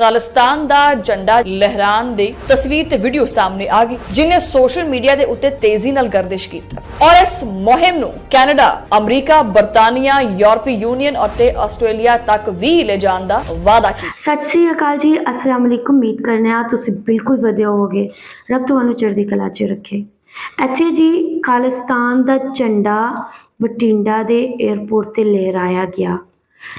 ਖਾਲਿਸਤਾਨ ਦਾ ਝੰਡਾ ਲਹਿਰਾਣ ਦੀ ਤਸਵੀਰ ਤੇ ਵੀਡੀਓ ਸਾਹਮਣੇ ਆ ਗਈ, ਜਿਨੇ ਸੋਸ਼ਲ ਮੀਡੀਆ ਦੇ ਉੱਤੇ ਤੇਜ਼ੀ ਨਾਲ ਗਰਦਿਸ਼ ਕੀਤਾ। ਔਰ ਇਸ ਮੁਹਿੰਮ ਨੂੰ ਕੈਨੇਡਾ, ਅਮਰੀਕਾ, ਬਰਤਾਨੀਆ, ਯੂਰਪੀ ਯੂਨੀਅਨ ਅਤੇ ਆਸਟ੍ਰੇਲੀਆ ਤੱਕ ਵੀ ਲੈ ਜਾਣ ਦਾ ਵਾਅਦਾ ਕੀਤਾ। ਸਤਿ ਸ੍ਰੀ ਅਕਾਲ ਜੀ, ਅਸਲਾਮ ਅਲੈਕੁਮ। ਉਮੀਦ ਕਰਨੇ ਆ ਤੁਸੀਂ ਬਿਲਕੁਲ ਵਧੀਆ ਹੋਵੋਗੇ। ਰੱਬ ਤੁਹਾਨੂੰ ਚੜ੍ਹਦੀ ਕਲਾ 'ਚ ਰੱਖੇ। ਇੱਥੇ ਜੀ ਖਾਲਿਸਤਾਨ ਦਾ ਝੰਡਾ ਬਠਿੰਡਾ ਦੇ 에ਅਰਪੋਰਟ ਤੇ ਲਹਿਰਾਇਆ ਗਿਆ।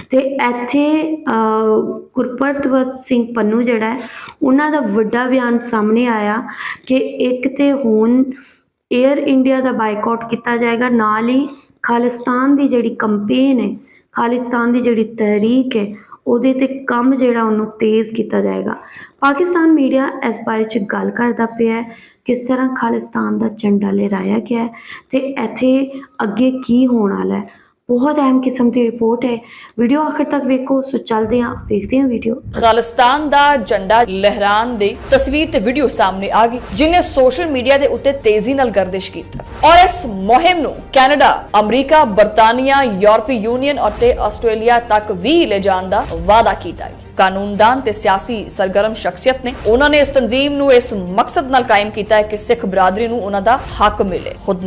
ਤੇ ਇੱਥੇ ਅਹ, ਗੁਰਪ੍ਰਤਵਤ ਸਿੰਘ ਪੰਨੂ ਜਿਹੜਾ ਹੈ ਉਹਨਾਂ ਦਾ ਵੱਡਾ ਬਿਆਨ ਸਾਹਮਣੇ ਆਇਆ ਕਿ ਇੱਕ ਤੇ ਹੁਣ 에ਅਰ ਇੰਡੀਆ ਦਾ ਬਾਈਕਾਟ ਕੀਤਾ ਜਾਏਗਾ ਨਾਲ ਹੀ ਖਾਲਿਸਤਾਨ ਦੀ ਜਿਹੜੀ ਕੰਪੇਨ ਹੈ ਖਾਲਿਸਤਾਨ ਦੀ ਜਿਹੜੀ ਤਹਿਰੀਕ ਹੈ ਉਹਦੇ ਤੇ ਕੰਮ ਜਿਹੜਾ ਉਹਨੂੰ ਤੇਜ਼ ਕੀਤਾ ਜਾਏਗਾ। ਪਾਕਿਸਤਾਨ ਮੀਡੀਆ ਇਸ ਬਾਰੇ ਚ ਗੱਲ ਕਰਦਾ ਪਿਆ ਕਿਸ ਤਰ੍ਹਾਂ ਖਾਲਿਸਤਾਨ ਦਾ ਝੰਡਾ ਲਹਿਰਾਇਆ ਗਿਆ ਹੈ ਤੇ ਇੱਥੇ ਅੱਗੇ ਕੀ ਹੋਣ ਵਾਲਾ ਹੈ। ਬਹੁਤ ਅਹਿਮ ਕਿਸਮ ਦੀ ਰਿਪੋਰਟ ਹੈ। ਵੀਡੀਓ ਆਖਰ ਤੱਕ ਵੇਖੋ, ਸੋ ਚੱਲਦੇ ਹਾਂ ਵੇਖਦੇ ਹਾਂ ਵੀਡੀਓ ਖਾਲਿਸਤਾਨ ਦਾ ਝੰਡਾ ਲਹਿਰਾਣ ਦੀ ਤਸਵੀਰ ਤੇ ਵੀਡੀਓ ਸਾਹਮਣੇ ਆ ਗਈ, ਜਿਨੇ ਸੋਸ਼ਲ ਮੀਡੀਆ ਦੇ ਉੱਤੇ ਤੇਜ਼ੀ ਨਾਲ ਗਰਦਿਸ਼ ਕੀਤਾ। ਔਰ ਇਸ ਮੁਹਿੰਮ ਨੂੰ ਕੈਨੇਡਾ, ਅਮਰੀਕਾ, ਬਰਤਾਨੀਆ, ਯੂਰਪੀ ਯੂਨੀਅਨ ਅਤੇ ਆਸਟ੍ਰੇਲੀਆ ਤੱਕ ਵੀ ਲੈ ਜਾਣ ਦਾ ਵਾਅਦਾ ਕੀਤਾ ਹੈ। ਕਾਨੂੰਨਦਾਨ ਤੇ ਸਿਆਸੀ ਸਰਗਰਮ ਸ਼ਖਸੀਅਤ ਨੇ। ਉਹਨਾਂ ਨੇ ਇਸ ਤਨਜ਼ੀਮ ਨੂੰ, ਇਸ ਮਕਸਦ ਨਾਲ ਕਾਇਮ ਕੀਤਾ ਹੈ ਕਿ ਸਿੱਖ ਬਰਾਦਰੀ ਨੂੰ ਉਹਨਾਂ ਦਾ ਹੱਕ ਮਿਲੇ, ਖੁਦ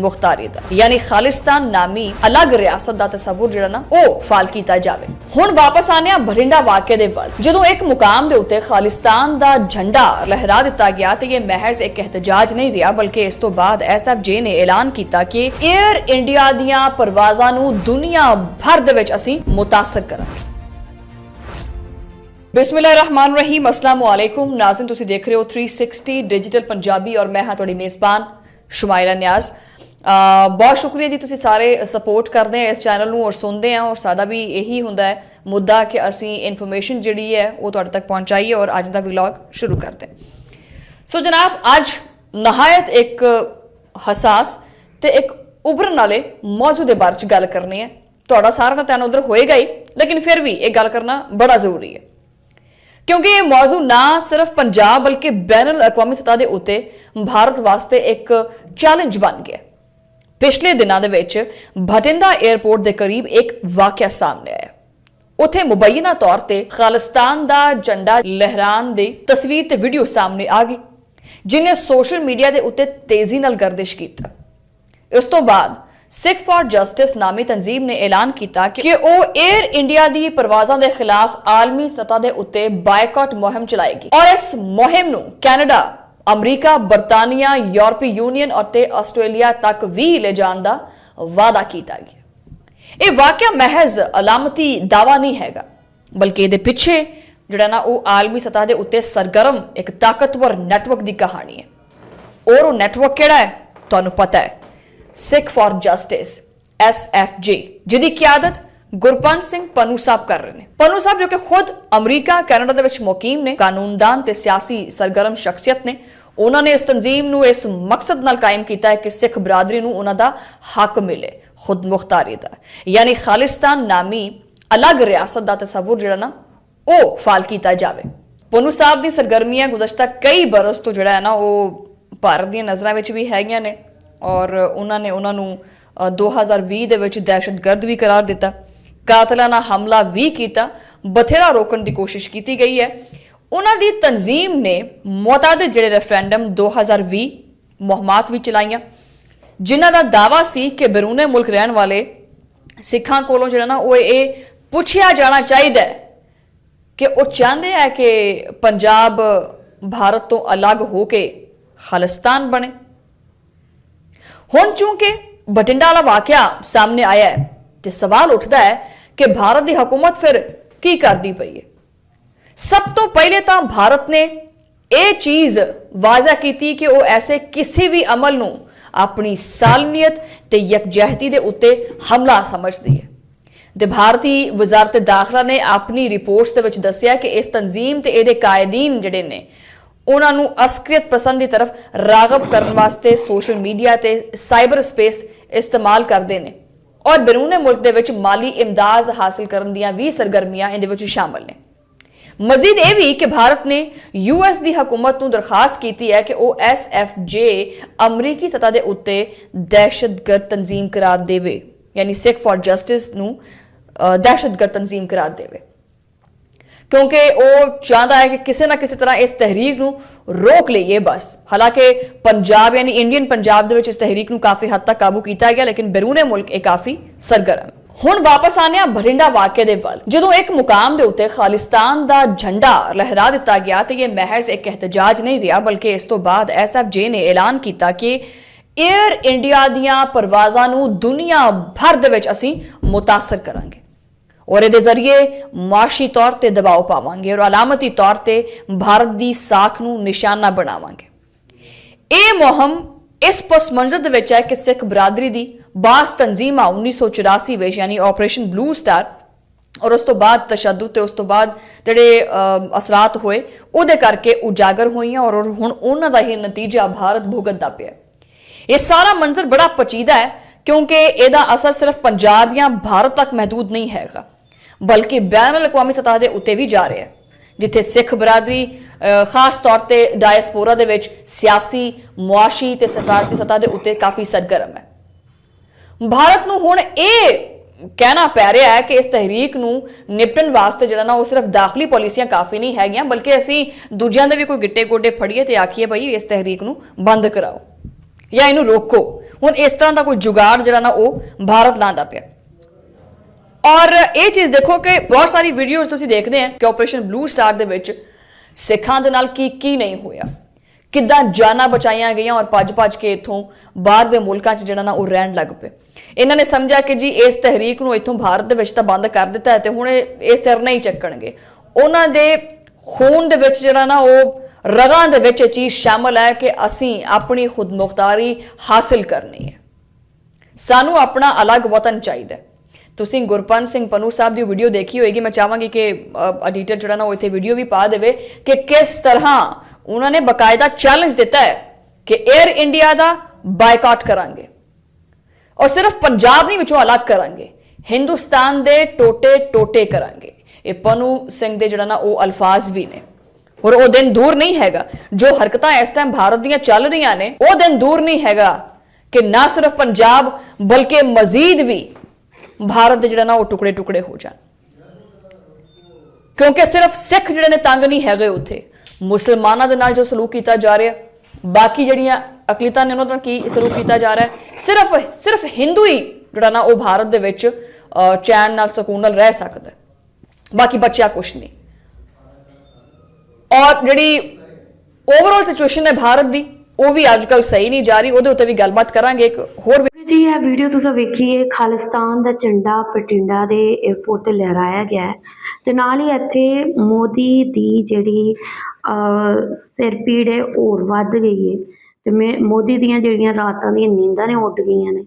ਦਾ। ਯਾਨੀ ਖਾਲਿਸਤਾਨ ਨਾਮੀ ਅਲੱਗ ਰਿਆਸਤ ਦਾ ਤਸਵੁਰ ਜਿਹੜਾ ਨਾ, ਉਹ ਫਾਲ ਕੀਤਾ ਜਾਵੇ। ਹੁਣ ਵਾਪਸ ਆਨੇ ਆ ਬਰਿੰਡਾ ਵਾਕਿਆ ਦੇ ਵੱਲ। ਜਦੋਂ ਇੱਕ ਮੁਕਾਮ ਦੇ ਉੱਤੇ ਖਾਲਿਸਤਾਨ ਦਾ ਝੰਡਾ ਲਹਿਰਾ ਦਿੱਤਾ ਗਿਆ ਤੇ ਇਹ ਮਹਿਜ਼ ਇੱਕ ਇhtਜਾਜ ਨਹੀਂ ਰਿਹਾ, ਬਲਕਿ ਇਸ ਤੋਂ ਬਾਅਦ ਐਸਐਫਜੇ ਨੇ ਐਲਾਨ ਕੀਤਾ ਕਿ 에ਅਰ ਇੰਡੀਆ ਦੀਆਂ ਪਰਵਾਜ਼ਾਂ ਨੂੰ ਦੁਨੀਆ ਭਰ ਦੇ ਵਿੱਚ ਅਸੀਂ ਮੁਤਾਸਰ ਕਰਾਂਗੇ। ਬਿਸਮਿਲ੍ਲਾਹਿਰਰਹਿਮਾਨ ਰਹੀਮ ਅਸਲਾਮ ਵਾਲੇਕੁਮ ਨਾਜ਼ਿਨ ਤੁਸੀਂ ਦੇਖ ਰਹੇ ਹੋ 360 ਡਿਜੀਟਲ ਪੰਜਾਬੀ ਔਰ ਮੈਂ ਹਾਂ ਤੁਹਾਡੀ ਮੇਜ਼ਬਾਨ ਸ਼ੁਮਾਇਲਾ ਨਿਆਜ਼। ਬਹੁਤ ਸ਼ੁਕਰੀਆ ਜੀ ਤੁਸੀਂ ਸਾਰੇ ਸਪੋਰਟ ਕਰਦੇ ਆ ਇਸ ਚੈਨਲ ਨੂੰ ਔਰ ਸੁਣਦੇ ਆ ਔਰ ਸਾਡਾ ਵੀ ਇਹੀ ਹੁੰਦਾ ਹੈ ਮੁੱਦਾ ਕਿ ਅਸੀਂ ਇਨਫੋਰਮੇਸ਼ਨ ਜਿਹੜੀ ਹੈ ਉਹ ਤੁਹਾਡੇ ਤੱਕ ਪਹੁੰਚਾਈਏ ਔਰ ਅੱਜ ਦਾ ਵਲੌਗ ਸ਼ੁਰੂ ਕਰਦੇ ਸੋ ਜਨਾਬ, ਅੱਜ ਨਹਾਇਤ ਇੱਕ ਹਸਾਸ ਤੇ ਇੱਕ ਉਭਰਨ ਵਾਲੇ ਮੌਜੂ ਦੇ ਬਾਰੇ ਚ ਗੱਲ ਕਰਨੀ ਹੈ। ਤੁਹਾਡਾ ਸਾਰਾ ਤਾਂ ਧਿਆਨ ਉਧਰ ਹੋਏਗਾ ਹੀ, ਲੇਕਿਨ ਫਿਰ ਵੀ ਇਹ ਗੱਲ ਕਰਨਾ ਬੜਾ ਜ਼ਰੂਰੀ ਹੈ। ਕਿਉਂਕਿ ਇਹ ਮੌਜੂ ਨਾ ਸਿਰਫ ਪੰਜਾਬ ਬਲਕਿ ਬੈਨਲ ਅਕਵਾਮੀ ਸਤਹ ਦੇ ਉੱਤੇ ਭਾਰਤ ਵਾਸਤੇ ਇੱਕ ਚੈਲੰਜ ਬਣ ਗਿਆ। ਪਿਛਲੇ ਦਿਨਾਂ ਦੇ ਵਿੱਚ ਭਟਿੰਡਾ 에ਅਰਪੋਰਟ ਦੇ ਕਰੀਬ ਇੱਕ ਵਾਕਿਆ ਸਾਹਮਣੇ ਆਇਆ। ਉੱਥੇ ਮੁਬੈਨਾ ਤੌਰ ਤੇ ਖਾਲਿਸਤਾਨ ਦਾ ਝੰਡਾ ਲਹਿਰਾਣ ਦੀ ਤਸਵੀਰ ਤੇ ਵੀਡੀਓ ਸਾਹਮਣੇ ਆ ਗਈ, ਜਿਨੇ ਸੋਸ਼ਲ ਮੀਡੀਆ ਦੇ ਉੱਤੇ ਤੇਜ਼ੀ ਨਾਲ ਗਰਦਿਸ਼ ਕੀਤਾ। ਇਸ ਤੋਂ ਬਾਅਦ ਸਿੱਖ ਫਾਰ ਜਸਟਿਸ ਨਾਮੀ ਤਨਜ਼ੀਮ ਨੇ ਐਲਾਨ ਕੀਤਾ ਕਿ ਉਹ 에ਅਰ ਇੰਡੀਆ ਦੀ ਪਰਵਾਜ਼ਾਂ ਦੇ ਖਿਲਾਫ ਆਲਮੀ ਸਤਹ ਦੇ ਉੱਤੇ ਬਾਈਕਾਟ ਮੁਹਿੰਮ ਚਲਾਏਗੀ। ਔਰ ਇਸ ਮੁਹਿੰਮ ਨੂੰ ਕੈਨੇਡਾ, ਅਮਰੀਕਾ, ਬਰਤਾਨੀਆ, ਯੂਰਪੀ ਯੂਨੀਅਨ ਅਤੇ ਆਸਟ੍ਰੇਲੀਆ ਤੱਕ ਵੀ ਲੈ ਜਾਣ ਦਾ ਵਾਅਦਾ ਕੀਤਾ ਗਿਆ। ਇਹ ਵਾਕਿਆ ਮਹਿਜ਼ ਅਲਾਮਤੀ ਦਾਵਾ ਨਹੀਂ ਹੈਗਾ, ਬਲਕਿ ਇਹਦੇ ਪਿੱਛੇ ਜਿਹੜਾ ਨਾ ਉਹ ਆਲਮੀ ਸਤਹ ਦੇ ਉੱਤੇ ਸਰਗਰਮ ਇੱਕ ਤਾਕਤਵਰ ਨੈਟਵਰਕ ਦੀ ਕਹਾਣੀ ਹੈ। ਔਰ ਉਹ ਨੈਟਵਰਕ ਕਿਹੜਾ ਹੈ? ਤੁਹਾਨੂੰ ਪਤਾ ਹੈ। ਸਿੱਖ ਫਾਰ ਜਸਟਿਸ ਐਸਐਫਜੀ ਜਿਹਦੀ ਕਿਆਦਤ ਗੁਰਪੰਤ ਸਿੰਘ ਪਨੂ ਸਾਹਿਬ ਕਰ ਰਹੇ ਨੇ ਪਨੂ ਸਾਹਿਬ ਜੋ ਕਿ ਖੁਦ ਅਮਰੀਕਾ ਕੈਨੇਡਾ ਦੇ ਵਿੱਚ ਮੁਕੀਮ ਨੇ ਕਾਨੂੰਨਦਾਨ ਤੇ ਸਿਆਸੀ ਸਰਗਰਮ ਸ਼ਖਸੀਅਤ ਨੇ ਉਹਨਾਂ ਨੇ ਇਸ ਤਨਜ਼ੀਮ ਨੂੰ ਇਸ ਮਕਸਦ ਨਾਲ ਕਾਇਮ ਕੀਤਾ ਹੈ ਕਿ ਸਿੱਖ ਬਰਾਦਰੀ ਨੂੰ ਉਹਨਾਂ ਦਾ ਹੱਕ ਮਿਲੇ ਖੁਦ ਮੁਖਤਾਰੀ ਦਾ ਯਾਨੀ ਖਾਲਿਸਤਾਨ ਨਾਮੀ ਅਲੱਗ ਰਿਆਸਤ ਦਾ ਤਸਵੁਰ ਜਿਹੜਾ ਨਾ ਉਹ ਫਾਲ ਕੀਤਾ ਜਾਵੇ ਪਨੂ ਸਾਹਿਬ ਦੀ ਸਰਗਰਮੀਆਂ ਗੁਜ਼ਸ਼ਤਾ ਕਈ ਬਰਸ ਤੋਂ ਜਿਹੜਾ ਹੈ ਨਾ ਉਹ ਭਾਰਤ ਦੀਆਂ ਨਜ਼ਰਾਂ ਵਿੱਚ ਵੀ ਹੈਗੀਆਂ ਨੇ ਔਰ ਉਹਨਾਂ ਨੇ ਉਹਨਾਂ ਨੂੰ ਅ, 2020 ਦੇ ਵਿੱਚ ਦਹਿਸ਼ਤਗਰਦ ਵੀ ਕਰਾਰ ਦਿੱਤਾ। ਕਾਤਲਾਨਾ ਹਮਲਾ ਵੀ ਕੀਤਾ। ਬਥੇਰਾ ਰੋਕਣ ਦੀ ਕੋਸ਼ਿਸ਼ ਕੀਤੀ ਗਈ ਹੈ। ਉਹਨਾਂ ਦੀ ਤਨਜ਼ੀਮ ਨੇ ਮੁਤਅਦਦ ਜਿਹੜੇ ਰੈਫਰੈਂਡਮ 2020 ਮੁਹਿੰਮਾਤ ਵੀ ਚਲਾਈਆਂ ਜਿਨ੍ਹਾਂ ਦਾ ਦਾਵਾ ਸੀ ਕਿ ਬਰੂਨੇ ਮੁਲਕ ਰਹਿਣ ਵਾਲੇ ਸਿੱਖਾਂ ਕੋਲੋਂ ਜਿਹੜਾ ਨਾ ਉਹ ਇਹ ਪੁੱਛਿਆ ਜਾਣਾ ਚਾਹੀਦਾ ਕਿ ਉਹ ਚਾਹੁੰਦੇ ਆ ਕਿ ਪੰਜਾਬ ਭਾਰਤ ਤੋਂ ਅਲੱਗ ਹੋ ਕੇ ਖਾਲਿਸਤਾਨ ਬਣੇ। ਹੁਣ ਚੂੰਕਿ ਬਟਿੰਡਾ ਵਾਲਾ ਵਾਕਿਆ ਸਾਹਮਣੇ ਆਇਆ ਹੈ ਤੇ ਸਵਾਲ ਉੱਠਦਾ ਹੈ ਕਿ ਭਾਰਤ ਦੀ ਹਕੂਮਤ ਫਿਰ ਕੀ ਕਰਦੀ ਪਈ ਹੈ? ਸਭ ਤੋਂ ਪਹਿਲੇ ਤਾਂ ਭਾਰਤ ਨੇ ਇਹ ਚੀਜ਼ ਵਾਜ਼ਾ ਕੀਤੀ ਕਿ ਉਹ ਐਸੇ ਕਿਸੇ ਵੀ ਅਮਲ ਨੂੰ ਆਪਣੀ ਸਾਲਮੀਅਤ ਤੇ ਯਕਜਹਿਤੀ ਦੇ ਉੱਤੇ ਹਮਲਾ ਸਮਝਦੀ ਹੈ। ਤੇ ਭਾਰਤੀ ਵਜ਼ਾਰਤ ਦਾਖਲਾ ਨੇ ਆਪਣੀ ਰਿਪੋਰਟਸ ਦੇ ਵਿੱਚ ਦੱਸਿਆ ਕਿ ਇਸ ਤਨਜ਼ੀਮ ਤੇ ਇਹਦੇ ਕਾਇਦੀਨ ਜਿਹੜੇ ਨੇ ਉਹਨਾਂ ਨੂੰ ਅਸਕਰੀਅਤ ਪਸੰਦ ਦੀ ਤਰਫ ਰਾਗਬ ਕਰਨ ਵਾਸਤੇ ਸੋਸ਼ਲ ਮੀਡੀਆ ਤੇ ਸਾਈਬਰ ਸਪੇਸ ਇਸਤੇਮਾਲ ਕਰਦੇ ਨੇ। ਔਰ ਬੈਰੂਨੇ ਮੁਲਕ ਦੇ ਵਿੱਚ ਮਾਲੀ ਇਮਦਾਦ ਹਾਸਲ ਕਰਨ ਦੀਆਂ ਵੀ ਸਰਗਰਮੀਆਂ ਇਹਦੇ ਵਿੱਚ ਸ਼ਾਮਲ ਨੇ। ਮਜ਼ੀਦ ਇਹ ਵੀ ਕਿ ਭਾਰਤ ਨੇ ਯੂਐਸ ਦੀ ਹਕੂਮਤ ਨੂੰ ਦਰਖਾਸਤ ਕੀਤੀ ਹੈ ਕਿ ਉਹ ਐਸਐਫਜੇ ਅਮਰੀਕੀ ਸਤਹ ਦੇ ਉੱਤੇ ਦਹਿਸ਼ਤਗਰਦ ਤਨਜ਼ੀਮ ਕਰਾਰ ਦੇਵੇ, ਯਾਨੀ ਸਿੱਖ ਫਾਰ ਜਸਟਿਸ ਨੂੰ ਦਹਿਸ਼ਤਗਰਦ ਤਨਜ਼ੀਮ ਕਰਾਰ ਦੇਵੇ। ਕਿਉਂਕਿ ਉਹ ਚਾਹੁੰਦਾ ਹੈ ਕਿ ਕਿਸੇ ਨਾ ਕਿਸੇ ਤਰ੍ਹਾਂ ਇਸ ਤਹਿਰੀਕ ਨੂੰ ਰੋਕ ਲਈਏ ਬਸ। ਹਾਲਾਂਕਿ ਪੰਜਾਬ ਯਾਨੀ ਇੰਡੀਅਨ ਪੰਜਾਬ ਦੇ ਵਿੱਚ ਇਸ ਤਹਿਰੀਕ ਨੂੰ ਕਾਫੀ ਹੱਦ ਤੱਕ ਕਾਬੂ ਕੀਤਾ ਗਿਆ, ਲੇਕਿਨ ਬਰੂਨੇ ਮੁਲਕ ਇਹ ਕਾਫੀ ਸਰਗਰਮ। ਹੁਣ ਵਾਪਸ ਆਨੇ ਆ ਬਠਿੰਡਾ ਵਾਕਿਆ ਦੇ ਵੱਲ। ਜਦੋਂ ਇੱਕ ਮੁਕਾਮ ਦੇ ਉੱਤੇ ਖਾਲਿਸਤਾਨ ਦਾ ਝੰਡਾ ਲਹਿਰਾ ਦਿੱਤਾ ਗਿਆ ਤੇ ਇਹ ਮਹਿਜ਼ ਇੱਕ ਇhtਜਾਜ ਨਹੀਂ ਰਿਹਾ, ਬਲਕਿ ਇਸ ਤੋਂ ਬਾਅਦ ਐਸਐਫਜੇ ਨੇ ਐਲਾਨ ਕੀਤਾ ਕਿ 에ਅਰ ਇੰਡੀਆ ਦੀਆਂ ਪਰਵਾਜ਼ਾਂ ਨੂੰ ਦੁਨੀਆ ਭਰ ਦੇ ਵਿੱਚ ਅਸੀਂ ਮੁਤਾਸਰ ਕਰਾਂਗੇ। ਔਰ ਇਹਦੇ ਜ਼ਰੀਏ ਮਾਸ਼ੀ ਤੌਰ ਤੇ ਦਬਾਅ ਪਾਵਾਂਗੇ ਔਰ ਅਲਾਮਤੀ ਤੌਰ ਤੇ ਭਾਰਤ ਦੀ ਸਾਖ ਨੂੰ ਨਿਸ਼ਾਨਾ ਬਣਾਵਾਂਗੇ। ਇਹ ਮੁਹਿੰਮ ਇਸ ਪਸ ਮੰਜ਼ਰ ਦੇ ਵਿੱਚ ਹੈ ਕਿ ਸਿੱਖ ਬਰਾਦਰੀ ਦੀ ਬਾਸ ਤਨਜ਼ੀਮਾਂ 1984 ਵਿੱਚ, ਯਾਨੀ ਆਪਰੇਸ਼ਨ ਬਲੂ ਸਟਾਰ ਔਰ ਉਸ ਤੋਂ ਬਾਅਦ ਤਸ਼ੱਦਦ ਤੇ ਉਸ ਤੋਂ ਬਾਅਦ ਜਿਹੜੇ ਅਸਰਾਤ ਹੋਏ, ਉਹਦੇ ਕਰਕੇ ਉਜਾਗਰ ਹੋਈਆਂ ਔਰ ਔਰ ਹੁਣ ਉਹਨਾਂ ਦਾ ਹੀ ਨਤੀਜਾ ਭਾਰਤ ਭੁਗਤਦਾ ਪਿਆ। ਇਹ ਸਾਰਾ ਮੰਜ਼ਰ ਬੜਾ ਪਚੀਦਾ ਹੈ ਕਿਉਂਕਿ ਇਹਦਾ ਅਸਰ ਸਿਰਫ ਪੰਜਾਬ ਜਾਂ ਭਾਰਤ ਤੱਕ ਮਹਦੂਦ ਨਹੀਂ ਹੈਗਾ। ਬਲਕਿ ਬੈਨ ਅਲ-ਅਕਵਾਮੀ ਸਤਹ ਦੇ ਉੱਤੇ ਵੀ ਜਾ ਰਿਹਾ ਹੈ, ਜਿੱਥੇ ਸਿੱਖ ਬਰਾਦਰੀ ਖਾਸ ਤੌਰ ਤੇ ਡਾਇਸਪੋਰਾ ਦੇ ਵਿੱਚ ਸਿਆਸੀ, ਮੁਆਸ਼ੀ ਤੇ ਸਰਕਾਰੀ ਸਤਹ ਦੇ ਉੱਤੇ ਕਾਫੀ ਸਰਗਰਮ ਹੈ। ਭਾਰਤ ਨੂੰ ਹੁਣ ਇਹ ਕਹਿਣਾ ਪੈ ਰਿਹਾ ਹੈ ਕਿ ਇਸ ਤਹਿਰੀਕ ਨੂੰ ਨਿਪਟਣ ਵਾਸਤੇ ਜਿਹੜਾ ਨਾ ਉਹ ਸਿਰਫ ਦਾਖਲੀ ਪਾਲਿਸੀਆਂ ਕਾਫੀ ਨਹੀਂ ਹੈਗੀਆਂ, ਬਲਕਿ ਅਸੀਂ ਦੂਜਿਆਂ ਦੇ ਵੀ ਕੋਈ ਗਿੱਟੇ ਗੋਡੇ ਫੜੀਏ ਤੇ ਆਖੀਏ ਭਈ ਇਸ ਤਹਿਰੀਕ ਨੂੰ ਬੰਦ ਕਰਾਓ ਜਾਂ ਇਹਨੂੰ ਰੋਕੋ। ਹੁਣ ਇਸ ਤਰ੍ਹਾਂ ਦਾ ਕੋਈ ਜੁਗਾੜ ਜਿਹੜਾ ਨਾ ਉਹ ਭਾਰਤ ਲਾਂਦਾ ਪਿਆ। ਔਰ ਇਹ ਚੀਜ਼ ਦੇਖੋ ਕਿ ਬਹੁਤ ਸਾਰੀ ਵੀਡੀਓਜ਼ ਤੁਸੀਂ ਦੇਖਦੇ ਆ ਕਿ ਆਪਰੇਸ਼ਨ ਬਲੂ ਸਟਾਰ ਦੇ ਵਿੱਚ ਸਿੱਖਾਂ ਦੇ ਨਾਲ ਕੀ ਕੀ ਨਹੀਂ ਹੋਇਆ। ਕਿੱਦਾਂ ਜਾਨਾਂ ਬਚਾਈਆਂ ਗਈਆਂ ਔਰ ਭੱਜ-ਭੱਜ ਕੇ ਇੱਥੋਂ ਬਾਹਰ ਦੇ ਮੁਲਕਾਂ 'ਚ ਜਿਹੜਾ ਨਾ ਉਹ ਰਹਿਣ ਲੱਗ ਪਏ। ਇਹਨਾਂ ਨੇ ਸਮਝਿਆ ਕਿ ਜੀ ਇਸ ਤਹਿਰੀਕ ਨੂੰ ਇੱਥੋਂ ਭਾਰਤ ਦੇ ਵਿੱਚ ਤਾਂ ਬੰਦ ਕਰ ਦਿੱਤਾ ਹੈ ਤੇ ਹੁਣ ਇਹ ਇਹ ਸਿਰ ਨਹੀਂ ਚੱਕਣਗੇ। ਉਹਨਾਂ ਦੇ ਖੂਨ ਦੇ ਵਿੱਚ ਜਿਹੜਾ ਨਾ ਉਹ ਰਗਾਂ ਦੇ ਵਿੱਚ ਇਹ ਚੀਜ਼ ਸ਼ਾਮਲ ਹੈ ਕਿ ਅਸੀਂ ਆਪਣੀ ਖੁਦਮੁਖਤਾਰੀ ਹਾਸਲ ਕਰਨੀ ਹੈ। ਸਾਨੂੰ ਆਪਣਾ ਅਲੱਗ ਵਤਨ ਚਾਹੀਦਾ ਹੈ। ਤੁਸੀਂ ਗੁਰਪੰਨ ਸਿੰਘ ਪਨੂ ਸਾਹਿਬ ਦੀ ਵੀਡੀਓ ਦੇਖੀ ਹੋਏਗੀ, ਮੈਂ ਚਾਹਾਂਗੀ ਕਿ ਐਡੀਟਰ ਜਿਹੜਾ ਨਾ ਉਹ ਇੱਥੇ ਵੀਡੀਓ ਵੀ ਪਾ ਦੇਵੇ ਕਿ ਕਿਸ ਤਰ੍ਹਾਂ ਉਹਨਾਂ ਨੇ ਬਕਾਇਦਾ ਚੈਲੰਜ ਦਿੱਤਾ ਹੈ ਕਿ 에ਅਰ ਇੰਡੀਆ ਦਾ ਬਾਈਕਾਟ ਕਰਾਂਗੇ। ਔਰ ਸਿਰਫ ਪੰਜਾਬ ਨਹੀਂ, ਵਿੱਚੋਂ ਅਲੱਗ ਕਰਾਂਗੇ। ਹਿੰਦੁਸਤਾਨ ਦੇ ਟੋਟੇ ਟੋਟੇ ਕਰਾਂਗੇ। ਇਹ ਪਨੂ ਸਿੰਘ ਦੇ ਜਿਹੜਾ ਨਾ ਉਹ ਅਲਫਾਜ਼ ਵੀ ਨੇ। ਔਰ ਉਹ ਦਿਨ ਦੂਰ ਨਹੀਂ ਹੈਗਾ। ਜੋ ਹਰਕਤਾਂ ਇਸ ਟਾਈਮ ਭਾਰਤ ਦੀਆਂ ਚੱਲ ਰਹੀਆਂ ਨੇ, ਉਹ ਦਿਨ ਦੂਰ ਨਹੀਂ ਹੈਗਾ ਕਿ ਨਾ ਸਿਰਫ ਪੰਜਾਬ, ਬਲਕਿ ਮਜ਼ੀਦ ਵੀ ਭਾਰਤ ਦੇ ਜਿਹੜਾ ਨਾ ਉਹ ਟੁਕੜੇ ਟੁਕੜੇ ਹੋ ਜਾਣ। ਕਿਉਂਕਿ ਸਿਰਫ ਸਿੱਖ ਜਿਹੜੇ ਨੇ ਤੰਗ ਨਹੀਂ ਹੈਗੇ ਉੱਥੇ। ਮੁਸਲਮਾਨਾਂ ਦੇ ਨਾਲ ਜੋ ਸਲੂਕ ਕੀਤਾ ਜਾ ਰਿਹਾ ਬਾਕੀ ਜਿਹੜੀਆਂ ਅਕਲੀਤਾਂ ਨੇ ਉਹਨਾਂ ਦਾ ਕੀ ਸਲੂਕ ਕੀਤਾ ਜਾ ਰਿਹਾ ਸਿਰਫ ਸਿਰਫ ਹਿੰਦੂ ਹੀ ਜਿਹੜਾ ਨਾ ਉਹ ਭਾਰਤ ਦੇ ਵਿੱਚ ਅਹ, ਚੈਨ ਨਾਲ ਸਕੂਨ ਨਾਲ ਰਹਿ ਸਕਦਾ ਬਾਕੀ ਬੱਚਿਆ ਕੁਛ ਨਹੀਂ। ਔਰ ਜਿਹੜੀ ਓਵਰਆਲ ਸਿਚੁਏਸ਼ਨ ਹੈ ਭਾਰਤ ਦੀ ਉਹ ਵੀ ਅੱਜਕੱਲ ਸਹੀ ਨਹੀਂ ਜਾ ਰਹੀ ਉਹਦੇ ਉੱਤੇ ਵੀ ਗੱਲਬਾਤ ਕਰਾਂਗੇ ਇੱਕ ਹੋਰ ਵੀ- ਜੀ ਇਹ ਵੀਡੀਓ ਤੁਸੀਂ ਵੇਖੀਏ ਖਾਲਿਸਤਾਨ ਦਾ ਝੰਡਾ ਬਠਿੰਡਾ ਦੇ 에ਅਰਪੋਰਟ ਤੇ ਲਹਿਰਾਇਆ ਗਿਆ ਹੈ ਤੇ ਨਾਲ ਹੀ ਇੱਥੇ ਮੋਦੀ ਦੀ ਜਿਹੜੀ ਅਹ, ਸਿਰ ਪੀੜ ਹੈ ਹੋਰ ਵੱਧ ਗਈ ਹੈ। ਤੇ ਮੈਂ ਮੋਦੀ ਦੀਆਂ ਜਿਹੜੀਆਂ ਰਾਤਾਂ ਦੀਆਂ ਨੀਂਦਾਂ ਨੇ ਉੱਡ ਗਈਆਂ ਨੇ।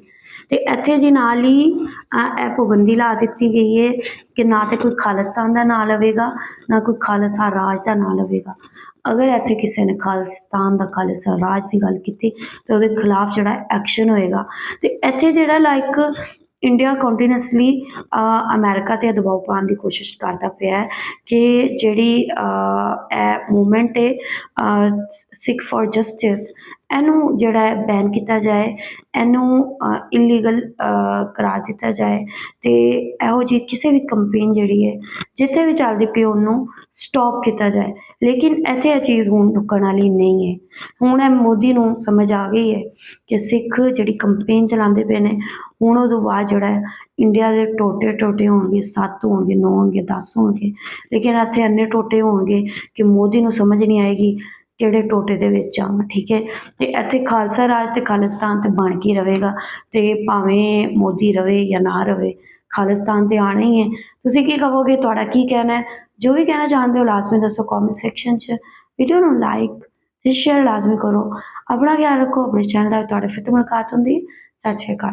ਤੇ ਇੱਥੇ ਜੀ ਨਾਲ ਹੀ ਇਹ ਪਾਬੰਦੀ ਲਾ ਦਿੱਤੀ ਗਈ ਹੈ ਕਿ ਨਾ ਤੇ ਕੋਈ ਖਾਲਿਸਤਾਨ ਦਾ ਨਾਂ ਲਵੇਗਾ, ਨਾ ਕੋਈ ਖਾਲਸਾ ਰਾਜ ਦਾ ਨਾਂ ਲਵੇਗਾ। ਅਗਰ ਇੱਥੇ ਕਿਸੇ ਨੇ ਖਾਲਿਸਤਾਨ ਦਾ ਖਾਲਸਾ ਰਾਜ ਦੀ ਗੱਲ ਕੀਤੀ, ਤੇ ਉਹਦੇ ਖਿਲਾਫ ਜਿਹੜਾ ਐਕਸ਼ਨ ਹੋਏਗਾ। ਤੇ ਇੱਥੇ ਜਿਹੜਾ ਲਾਈਕ ਇੰਡੀਆ ਕੰਟੀਨਿਊਸਲੀ ਅਮੈਰੀਕਾ ਤੇ ਦਬਾਅ ਪਾਉਣ ਦੀ ਕੋਸ਼ਿਸ਼ ਕਰਦਾ ਪਿਆ ਕਿ ਜਿਹੜੀ ਇਹ ਮੂਵਮੈਂਟ ਹੈ ਸਿੱਖ ਫੋਰ ਜਸਟਿਸ ਇਹਨੂੰ ਜਿਹੜਾ ਹੈ ਬੈਨ ਕੀਤਾ ਜਾਏ, ਇਹਨੂੰ ਇਲੀਗਲ ਕਰਾਰ ਦਿੱਤਾ ਜਾਏ ਅਤੇ ਇਹੋ ਜਿਹੀ ਕਿਸੇ ਵੀ ਕੰਪੇਨ ਜਿਹੜੀ ਹੈ, ਜਿੱਥੇ ਵੀ ਚੱਲਦੀ ਪਈ ਉਹਨੂੰ ਸਟੋਪ ਕੀਤਾ ਜਾਏ। ਲੇਕਿਨ ਇੱਥੇ ਇਹ ਚੀਜ਼ ਹੁਣ ਰੁਕਣ ਵਾਲੀ ਨਹੀਂ ਹੈ। ਹੁਣ ਇਹ ਮੋਦੀ ਨੂੰ ਸਮਝ ਆ ਗਈ ਹੈ ਕਿ ਸਿੱਖ ਜਿਹੜੀ ਕੰਪੇਨ ਚਲਾਉਂਦੇ ਪਏ ਨੇ, ਹੁਣ ਉਹ ਤੋਂ ਬਾਅਦ ਜਿਹੜਾ ਇੰਡੀਆ ਦੇ ਟੋਟੇ ਟੋਟੇ ਹੋਣਗੇ, ਸੱਤ ਹੋਣਗੇ, ਨੌ ਹੋਣਗੇ 10 ਹੋਣਗੇ, ਲੇਕਿਨ ਇੱਥੇ ਇੰਨੇ ਟੋਟੇ ਹੋਣਗੇ ਕਿ ਮੋਦੀ ਨੂੰ ਸਮਝ ਨਹੀਂ ਆਏਗੀ ਕਿਹੜੇ ਟੋਟੇ ਦੇ ਵਿੱਚ ਆਵਾਂ ਠੀਕ ਹੈ? ਤੇ ਇੱਥੇ ਖਾਲਸਾ ਰਾਜ ਤੇ ਖਾਲਿਸਤਾਨ ਤੇ ਬਣ ਕੇ ਰਹੇਗਾ ਤੇ ਭਾਵੇਂ ਮੋਦੀ ਰਵੇ ਜਾਂ ਨਾ ਰਵੇ ਖਾਲਿਸਤਾਨ ਤੇ ਆਣਾ ਹੀ ਹੈ। ਤੁਸੀਂ ਕੀ ਕਹੋਗੇ? ਤੁਹਾਡਾ ਕੀ ਕਹਿਣਾ ਹੈ? ਜੋ ਵੀ ਕਹਿਣਾ ਚਾਹੁੰਦੇ ਹੋ ਲਾਜ਼ਮੀ ਦੱਸੋ ਕਮੈਂਟ ਸੈਕਸ਼ਨ 'ਚ। ਵੀਡੀਓ ਨੂੰ ਲਾਈਕ ਤੇ ਸ਼ੇਅਰ ਲਾਜ਼ਮੀ ਕਰੋ। ਆਪਣਾ ਖਿਆਲ ਰੱਖੋ, ਆਪਣੇ ਚੈਨਲ ਦਾ ਤੁਹਾਡੇ ਫਿਰ ਤੋਂ ਮੁਲਾਕਾਤ ਹੁੰਦੀ ਹੈ। ਸਤਿ ਸ਼੍ਰੀ ਅਕਾਲ